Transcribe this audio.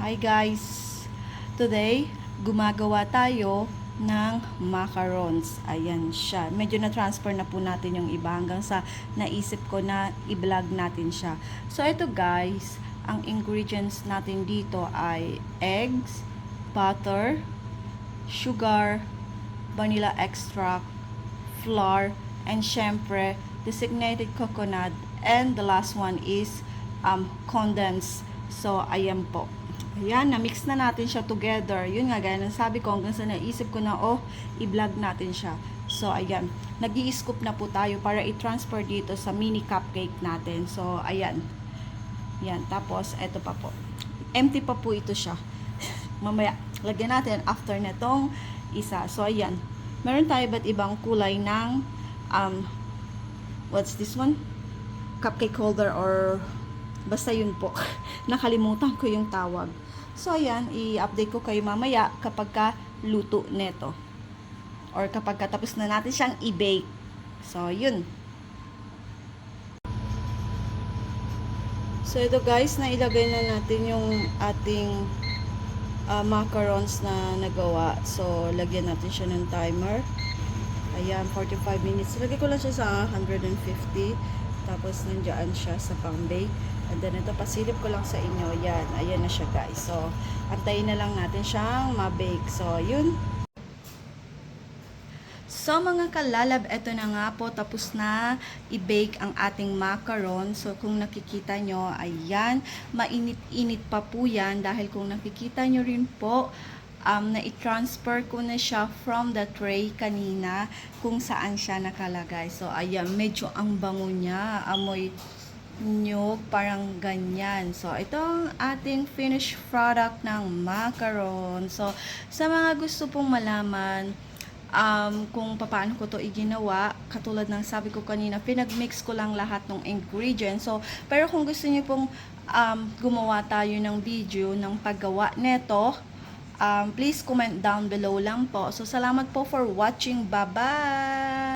Hi guys! Today, gumagawa tayo ng macarons. Ayan siya. Medyo na-transfer na po natin yung iba hanggang sa naisip ko na i-vlog natin siya. So ito guys, ang ingredients natin dito ay eggs, butter, sugar, vanilla extract, flour, and syempre, designated coconut. And the last one is um, condensed. So, ayan po. Ayan, na-mix na natin siya together. Yun nga, gaya ng sabi ko, hanggang sa naisip ko na, oh, i-vlog natin siya. So, ayan. nag scoop na po tayo para i-transfer dito sa mini cupcake natin. So, ayan. Yan. Tapos, eto pa po. Empty pa po ito siya. Mamaya, lagyan natin after netong isa. So, ayan. Meron tayo ba't ibang kulay ng um, what's this one? Cupcake holder or basta yun po. Nakalimutan ko yung tawag. So, ayan, i-update ko kayo mamaya kapag ka luto neto. Or kapag katapos na natin siyang i-bake. So, yun. So, ito guys, nailagay na natin yung ating ah, macarons na nagawa. So, lagyan natin siya ng timer. Ayan, 45 minutes. Lagay ko lang siya sa 150. Tapos, nandiyan siya sa pang-bake. And then, ito, pasilip ko lang sa inyo. Yan, ayan na siya guys. So, antayin na lang natin siyang ma-bake. So, yun. So mga kalalab, eto na nga po, tapos na i-bake ang ating macaron. So kung nakikita nyo, ayan, mainit-init pa po yan dahil kung nakikita nyo rin po, um, na i-transfer ko na siya from the tray kanina kung saan siya nakalagay. So ayan, medyo ang bango niya, amoy nyog, parang ganyan. So, ito ang ating finished product ng macaron. So, sa mga gusto pong malaman, um, kung paano ko to iginawa, katulad ng sabi ko kanina, pinagmix ko lang lahat ng ingredients. So, pero kung gusto niyo pong um, gumawa tayo ng video ng paggawa neto, um, please comment down below lang po. So, salamat po for watching. Bye-bye!